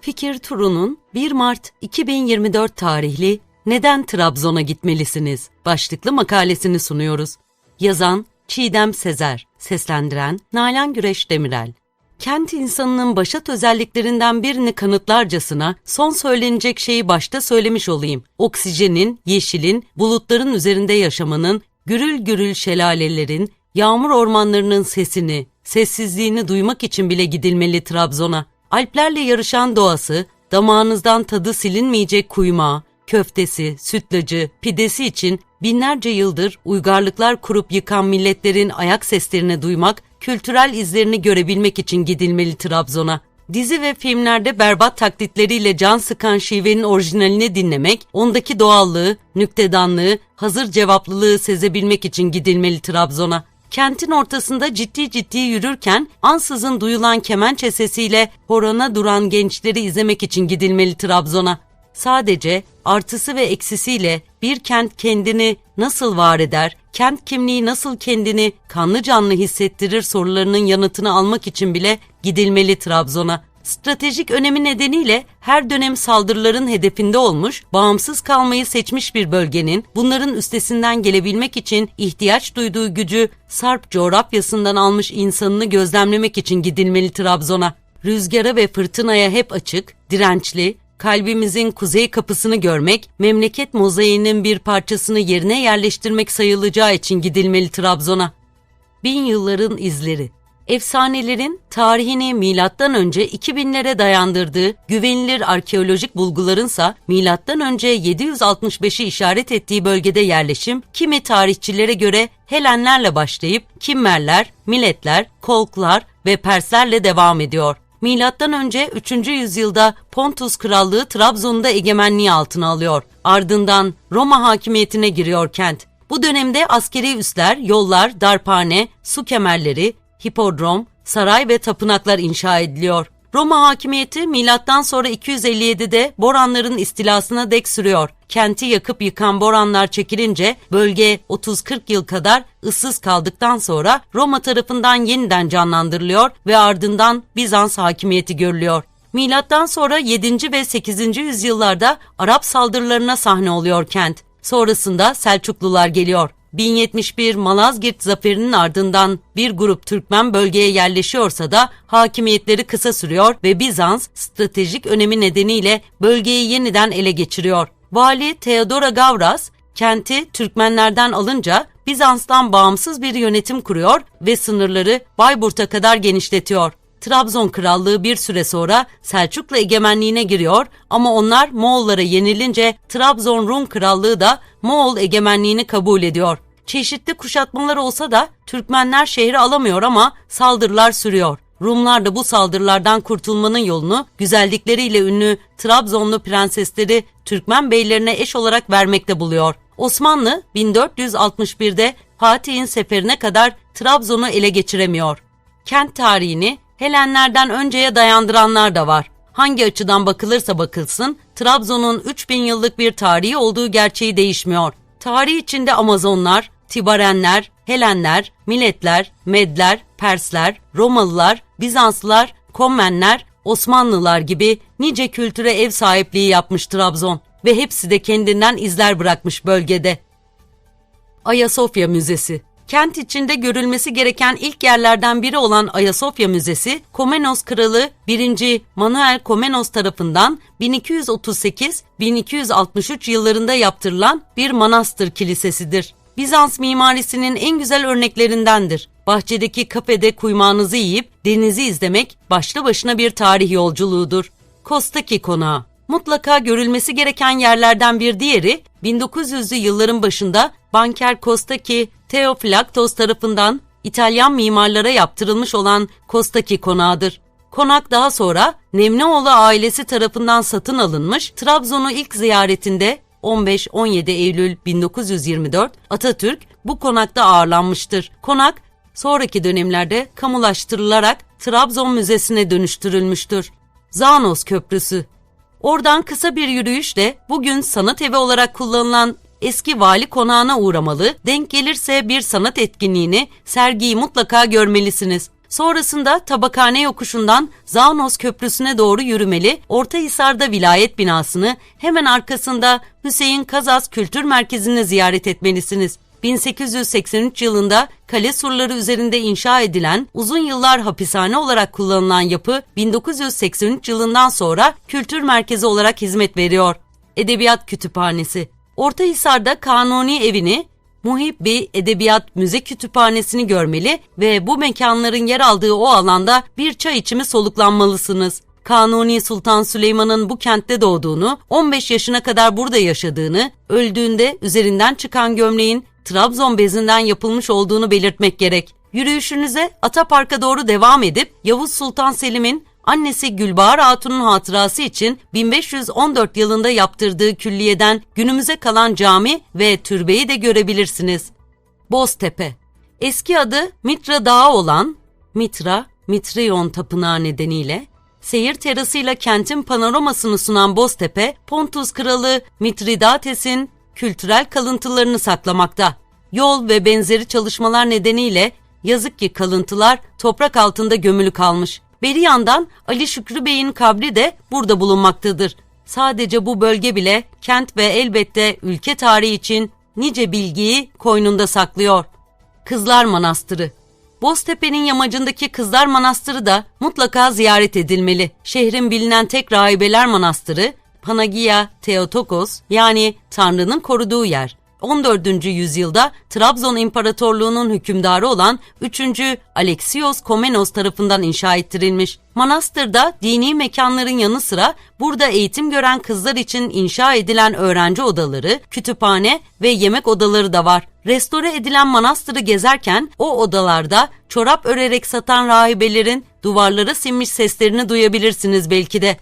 Fikir Turu'nun 1 Mart 2024 tarihli Neden Trabzon'a gitmelisiniz başlıklı makalesini sunuyoruz. Yazan Çiğdem Sezer, seslendiren Nalan Güreş Demirel. Kent insanının başat özelliklerinden birini kanıtlarcasına son söylenecek şeyi başta söylemiş olayım. Oksijenin, yeşilin, bulutların üzerinde yaşamanın, gürül gürül şelalelerin, yağmur ormanlarının sesini, sessizliğini duymak için bile gidilmeli Trabzon'a. Alplerle yarışan doğası, damağınızdan tadı silinmeyecek kuymağı, köftesi, sütlacı, pidesi için binlerce yıldır uygarlıklar kurup yıkan milletlerin ayak seslerini duymak, kültürel izlerini görebilmek için gidilmeli Trabzon'a. Dizi ve filmlerde berbat taklitleriyle can sıkan şivenin orijinalini dinlemek, ondaki doğallığı, nüktedanlığı, hazır cevaplılığı sezebilmek için gidilmeli Trabzon'a. Kentin ortasında ciddi ciddi yürürken ansızın duyulan kemençe sesiyle horona duran gençleri izlemek için gidilmeli Trabzon'a. Sadece artısı ve eksisiyle bir kent kendini nasıl var eder, kent kimliği nasıl kendini kanlı canlı hissettirir sorularının yanıtını almak için bile gidilmeli Trabzon'a. Stratejik önemi nedeniyle her dönem saldırıların hedefinde olmuş, bağımsız kalmayı seçmiş bir bölgenin bunların üstesinden gelebilmek için ihtiyaç duyduğu gücü Sarp coğrafyasından almış insanını gözlemlemek için gidilmeli Trabzon'a. Rüzgara ve fırtınaya hep açık, dirençli, kalbimizin kuzey kapısını görmek, memleket mozaiğinin bir parçasını yerine yerleştirmek sayılacağı için gidilmeli Trabzon'a. Bin yılların izleri Efsanelerin tarihini milattan önce 2000'lere dayandırdığı güvenilir arkeolojik bulgularınsa milattan önce 765'i işaret ettiği bölgede yerleşim kimi tarihçilere göre Helenlerle başlayıp Kimmerler, Miletler, Kolklar ve Perslerle devam ediyor. Milattan önce 3. yüzyılda Pontus Krallığı Trabzon'da egemenliği altına alıyor. Ardından Roma hakimiyetine giriyor kent. Bu dönemde askeri üsler, yollar, darphane, su kemerleri, hipodrom, saray ve tapınaklar inşa ediliyor. Roma hakimiyeti milattan sonra 257'de Boranların istilasına dek sürüyor. Kenti yakıp yıkan Boranlar çekilince bölge 30-40 yıl kadar ıssız kaldıktan sonra Roma tarafından yeniden canlandırılıyor ve ardından Bizans hakimiyeti görülüyor. Milattan sonra 7. ve 8. yüzyıllarda Arap saldırılarına sahne oluyor kent. Sonrasında Selçuklular geliyor. 1071 Malazgirt zaferinin ardından bir grup Türkmen bölgeye yerleşiyorsa da hakimiyetleri kısa sürüyor ve Bizans stratejik önemi nedeniyle bölgeyi yeniden ele geçiriyor. Vali Theodora Gavras kenti Türkmenlerden alınca Bizans'tan bağımsız bir yönetim kuruyor ve sınırları Bayburt'a kadar genişletiyor. Trabzon Krallığı bir süre sonra Selçuklu egemenliğine giriyor ama onlar Moğollara yenilince Trabzon Rum Krallığı da Moğol egemenliğini kabul ediyor. Çeşitli kuşatmalar olsa da Türkmenler şehri alamıyor ama saldırılar sürüyor. Rumlar da bu saldırılardan kurtulmanın yolunu güzellikleriyle ünlü Trabzonlu prensesleri Türkmen beylerine eş olarak vermekte buluyor. Osmanlı 1461'de Fatih'in seferine kadar Trabzon'u ele geçiremiyor. Kent tarihini Helenlerden önceye dayandıranlar da var. Hangi açıdan bakılırsa bakılsın Trabzon'un 3000 yıllık bir tarihi olduğu gerçeği değişmiyor. Tarih içinde Amazonlar, Tibarenler, Helenler, Miletler, Medler, Persler, Romalılar, Bizanslılar, Kommenler, Osmanlılar gibi nice kültüre ev sahipliği yapmış Trabzon ve hepsi de kendinden izler bırakmış bölgede. Ayasofya Müzesi Kent içinde görülmesi gereken ilk yerlerden biri olan Ayasofya Müzesi, Komenos Kralı 1. Manuel Komenos tarafından 1238-1263 yıllarında yaptırılan bir manastır kilisesidir. Bizans mimarisinin en güzel örneklerindendir. Bahçedeki kafede kuymağınızı yiyip denizi izlemek başlı başına bir tarih yolculuğudur. Kostaki Konağı Mutlaka görülmesi gereken yerlerden bir diğeri 1900'lü yılların başında banker Kostaki Theophlaktos tarafından İtalyan mimarlara yaptırılmış olan Kostaki konağıdır. Konak daha sonra Nemlioğlu ailesi tarafından satın alınmış, Trabzon'u ilk ziyaretinde 15-17 Eylül 1924 Atatürk bu konakta ağırlanmıştır. Konak sonraki dönemlerde kamulaştırılarak Trabzon Müzesi'ne dönüştürülmüştür. Zanos Köprüsü Oradan kısa bir yürüyüşle bugün sanat evi olarak kullanılan eski vali konağına uğramalı, denk gelirse bir sanat etkinliğini, sergiyi mutlaka görmelisiniz. Sonrasında Tabakhane yokuşundan Zaunos Köprüsü'ne doğru yürümeli, Ortahisar'da vilayet binasını, hemen arkasında Hüseyin Kazas Kültür Merkezi'ni ziyaret etmelisiniz. 1883 yılında kale surları üzerinde inşa edilen, uzun yıllar hapishane olarak kullanılan yapı 1983 yılından sonra kültür merkezi olarak hizmet veriyor. Edebiyat Kütüphanesi Ortahisar'da Kanuni Evi'ni, Muhibbi Edebiyat Müze Kütüphanesi'ni görmeli ve bu mekanların yer aldığı o alanda bir çay içimi soluklanmalısınız. Kanuni Sultan Süleyman'ın bu kentte doğduğunu, 15 yaşına kadar burada yaşadığını, öldüğünde üzerinden çıkan gömleğin Trabzon bezinden yapılmış olduğunu belirtmek gerek. Yürüyüşünüze Atapark'a doğru devam edip Yavuz Sultan Selim'in annesi Gülbahar Hatun'un hatırası için 1514 yılında yaptırdığı külliyeden günümüze kalan cami ve türbeyi de görebilirsiniz. Boztepe Eski adı Mitra Dağı olan Mitra, Mitrion Tapınağı nedeniyle seyir terasıyla kentin panoramasını sunan Boztepe, Pontus Kralı Mitridates'in kültürel kalıntılarını saklamakta. Yol ve benzeri çalışmalar nedeniyle yazık ki kalıntılar toprak altında gömülü kalmış. Beri yandan Ali Şükrü Bey'in kabri de burada bulunmaktadır. Sadece bu bölge bile kent ve elbette ülke tarihi için nice bilgiyi koynunda saklıyor. Kızlar Manastırı Boztepe'nin yamacındaki Kızlar Manastırı da mutlaka ziyaret edilmeli. Şehrin bilinen tek rahibeler manastırı Panagia Theotokos yani Tanrı'nın koruduğu yer. 14. yüzyılda Trabzon İmparatorluğu'nun hükümdarı olan 3. Alexios Komnenos tarafından inşa ettirilmiş. Manastırda dini mekanların yanı sıra burada eğitim gören kızlar için inşa edilen öğrenci odaları, kütüphane ve yemek odaları da var. Restore edilen manastırı gezerken o odalarda çorap örerek satan rahibelerin duvarlara sinmiş seslerini duyabilirsiniz belki de.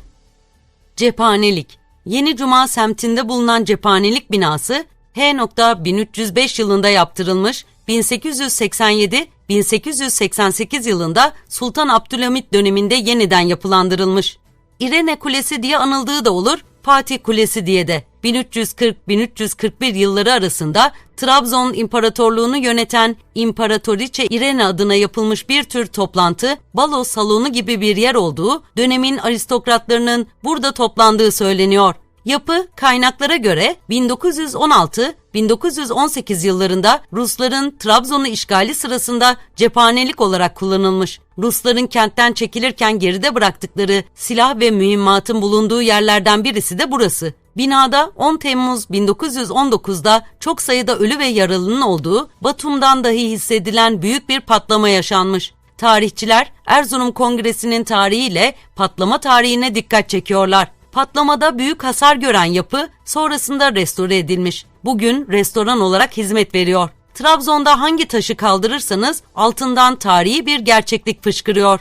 Cephanelik Yeni Cuma semtinde bulunan cephanelik binası H.1305 yılında yaptırılmış, 1887-1888 yılında Sultan Abdülhamit döneminde yeniden yapılandırılmış. İrene Kulesi diye anıldığı da olur, Fatih Kulesi diye de. 1340-1341 yılları arasında Trabzon İmparatorluğunu yöneten İmparatoriçe İrene adına yapılmış bir tür toplantı, balo salonu gibi bir yer olduğu, dönemin aristokratlarının burada toplandığı söyleniyor. Yapı kaynaklara göre 1916-1918 yıllarında Rusların Trabzon'u işgali sırasında cephanelik olarak kullanılmış. Rusların kentten çekilirken geride bıraktıkları silah ve mühimmatın bulunduğu yerlerden birisi de burası. Binada 10 Temmuz 1919'da çok sayıda ölü ve yaralının olduğu, Batum'dan dahi hissedilen büyük bir patlama yaşanmış. Tarihçiler Erzurum Kongresi'nin tarihiyle patlama tarihine dikkat çekiyorlar. Patlamada büyük hasar gören yapı sonrasında restore edilmiş. Bugün restoran olarak hizmet veriyor. Trabzon'da hangi taşı kaldırırsanız altından tarihi bir gerçeklik fışkırıyor.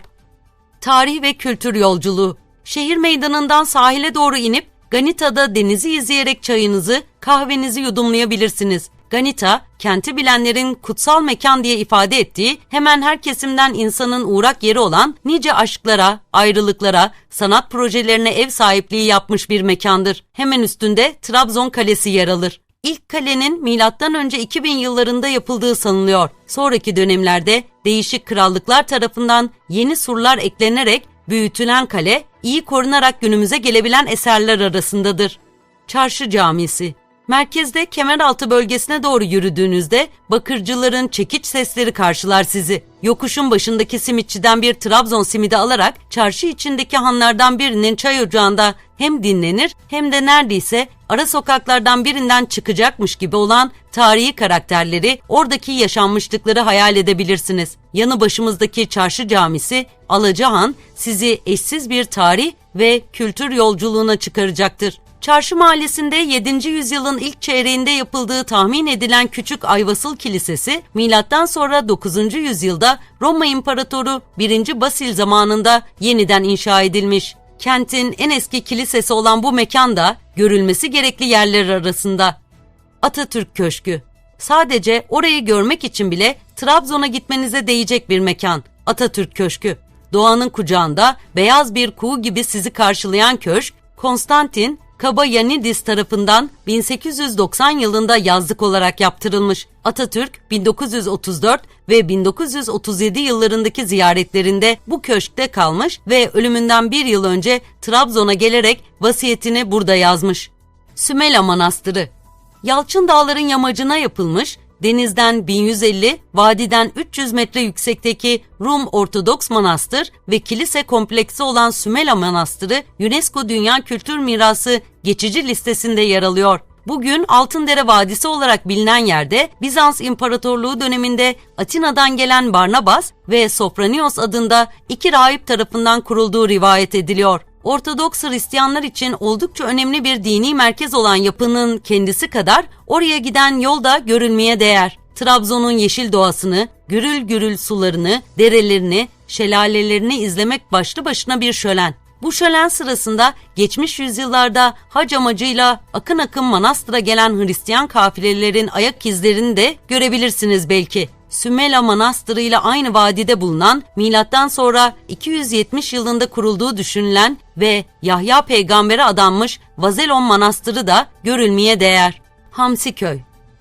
Tarih ve kültür yolculuğu. Şehir meydanından sahile doğru inip Ganita'da denizi izleyerek çayınızı, kahvenizi yudumlayabilirsiniz. Ganita, kenti bilenlerin kutsal mekan diye ifade ettiği hemen her kesimden insanın uğrak yeri olan nice aşklara, ayrılıklara, sanat projelerine ev sahipliği yapmış bir mekandır. Hemen üstünde Trabzon Kalesi yer alır. İlk kalenin M.Ö. 2000 yıllarında yapıldığı sanılıyor. Sonraki dönemlerde değişik krallıklar tarafından yeni surlar eklenerek büyütülen kale iyi korunarak günümüze gelebilen eserler arasındadır. Çarşı Camisi Merkezde Kemeraltı bölgesine doğru yürüdüğünüzde bakırcıların çekiç sesleri karşılar sizi. Yokuşun başındaki simitçiden bir Trabzon simidi alarak çarşı içindeki hanlardan birinin çay ocağında hem dinlenir hem de neredeyse ara sokaklardan birinden çıkacakmış gibi olan tarihi karakterleri, oradaki yaşanmışlıkları hayal edebilirsiniz. Yanı başımızdaki çarşı camisi Alacahan sizi eşsiz bir tarih ve kültür yolculuğuna çıkaracaktır. Çarşı Mahallesi'nde 7. yüzyılın ilk çeyreğinde yapıldığı tahmin edilen Küçük Ayvasıl Kilisesi, milattan sonra 9. yüzyılda Roma İmparatoru 1. Basil zamanında yeniden inşa edilmiş. Kentin en eski kilisesi olan bu mekan da görülmesi gerekli yerler arasında. Atatürk Köşkü Sadece orayı görmek için bile Trabzon'a gitmenize değecek bir mekan. Atatürk Köşkü. Doğanın kucağında beyaz bir kuğu gibi sizi karşılayan köşk, Konstantin Kaba Yanidis tarafından 1890 yılında yazlık olarak yaptırılmış. Atatürk 1934 ve 1937 yıllarındaki ziyaretlerinde bu köşkte kalmış ve ölümünden bir yıl önce Trabzon'a gelerek vasiyetini burada yazmış. Sümela Manastırı Yalçın Dağların yamacına yapılmış, denizden 1150, vadiden 300 metre yüksekteki Rum Ortodoks Manastır ve kilise kompleksi olan Sümela Manastırı UNESCO Dünya Kültür Mirası geçici listesinde yer alıyor. Bugün Altındere Vadisi olarak bilinen yerde Bizans İmparatorluğu döneminde Atina'dan gelen Barnabas ve Sofranios adında iki rahip tarafından kurulduğu rivayet ediliyor. Ortodoks Hristiyanlar için oldukça önemli bir dini merkez olan yapının kendisi kadar oraya giden yolda görülmeye değer. Trabzon'un yeşil doğasını, gürül gürül sularını, derelerini, şelalelerini izlemek başlı başına bir şölen. Bu şölen sırasında geçmiş yüzyıllarda hac amacıyla akın akın manastıra gelen Hristiyan kafilelerin ayak izlerini de görebilirsiniz belki. Sümela Manastırı ile aynı vadide bulunan milattan sonra 270 yılında kurulduğu düşünülen ve Yahya peygambere adanmış Vazelon Manastırı da görülmeye değer. Hamsiköy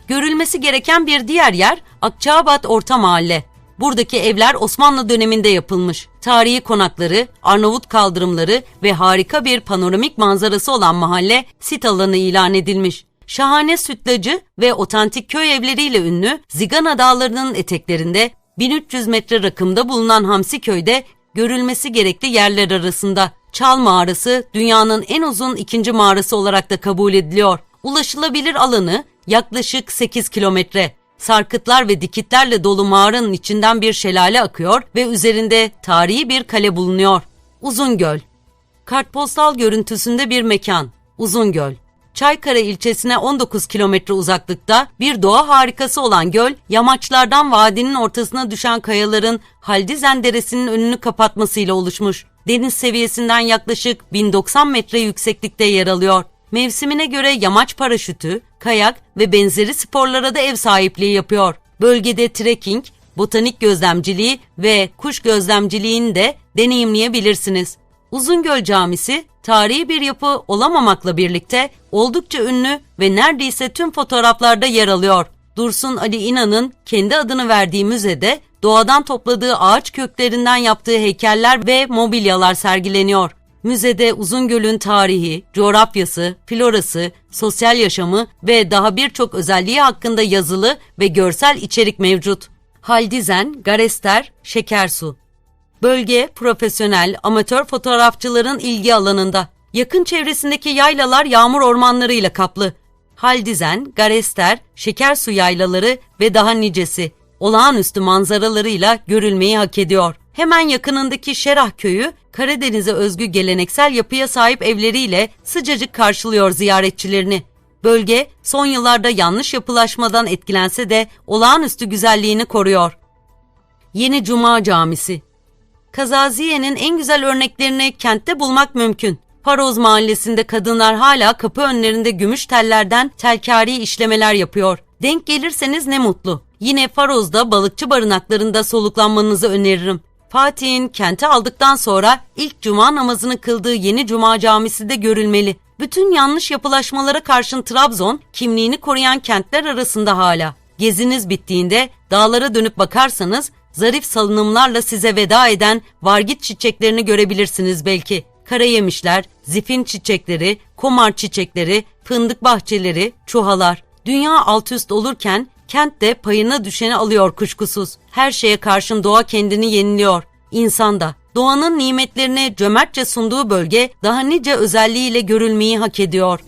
Görülmesi gereken bir diğer yer Akçaabat Orta Mahalle. Buradaki evler Osmanlı döneminde yapılmış. Tarihi konakları, Arnavut kaldırımları ve harika bir panoramik manzarası olan mahalle sit alanı ilan edilmiş. Şahane sütlacı ve otantik köy evleriyle ünlü Zigana Dağları'nın eteklerinde 1300 metre rakımda bulunan Hamsi Köy'de görülmesi gerekli yerler arasında. Çal Mağarası dünyanın en uzun ikinci mağarası olarak da kabul ediliyor. Ulaşılabilir alanı yaklaşık 8 kilometre. Sarkıtlar ve dikitlerle dolu mağaranın içinden bir şelale akıyor ve üzerinde tarihi bir kale bulunuyor. Uzungöl Kartpostal görüntüsünde bir mekan. Uzungöl Çaykara ilçesine 19 kilometre uzaklıkta bir doğa harikası olan göl, yamaçlardan vadinin ortasına düşen kayaların Haldizen Deresi'nin önünü kapatmasıyla oluşmuş. Deniz seviyesinden yaklaşık 1090 metre yükseklikte yer alıyor. Mevsimine göre yamaç paraşütü, kayak ve benzeri sporlara da ev sahipliği yapıyor. Bölgede trekking, botanik gözlemciliği ve kuş gözlemciliğini de deneyimleyebilirsiniz. Uzungöl Camisi tarihi bir yapı olamamakla birlikte oldukça ünlü ve neredeyse tüm fotoğraflarda yer alıyor. Dursun Ali İnan'ın kendi adını verdiği müzede doğadan topladığı ağaç köklerinden yaptığı heykeller ve mobilyalar sergileniyor. Müzede Uzungöl'ün tarihi, coğrafyası, florası, sosyal yaşamı ve daha birçok özelliği hakkında yazılı ve görsel içerik mevcut. Haldizen, Garester, Şekersu Bölge profesyonel, amatör fotoğrafçıların ilgi alanında. Yakın çevresindeki yaylalar yağmur ormanlarıyla kaplı. Haldizen, Garester, Şekersu yaylaları ve daha nicesi olağanüstü manzaralarıyla görülmeyi hak ediyor. Hemen yakınındaki Şerah köyü Karadeniz'e özgü geleneksel yapıya sahip evleriyle sıcacık karşılıyor ziyaretçilerini. Bölge son yıllarda yanlış yapılaşmadan etkilense de olağanüstü güzelliğini koruyor. Yeni Cuma Camisi Kazaziye'nin en güzel örneklerini kentte bulmak mümkün. Paroz mahallesinde kadınlar hala kapı önlerinde gümüş tellerden telkari işlemeler yapıyor. Denk gelirseniz ne mutlu. Yine Faroz'da balıkçı barınaklarında soluklanmanızı öneririm. Fatih'in kenti aldıktan sonra ilk cuma namazını kıldığı yeni cuma camisi de görülmeli. Bütün yanlış yapılaşmalara karşın Trabzon kimliğini koruyan kentler arasında hala. Geziniz bittiğinde dağlara dönüp bakarsanız zarif salınımlarla size veda eden vargit çiçeklerini görebilirsiniz belki. Karayemişler, zifin çiçekleri, komar çiçekleri, fındık bahçeleri, çuhalar. Dünya alt üst olurken kent de payına düşeni alıyor kuşkusuz. Her şeye karşın doğa kendini yeniliyor. İnsan da. Doğanın nimetlerini cömertçe sunduğu bölge daha nice özelliğiyle görülmeyi hak ediyor.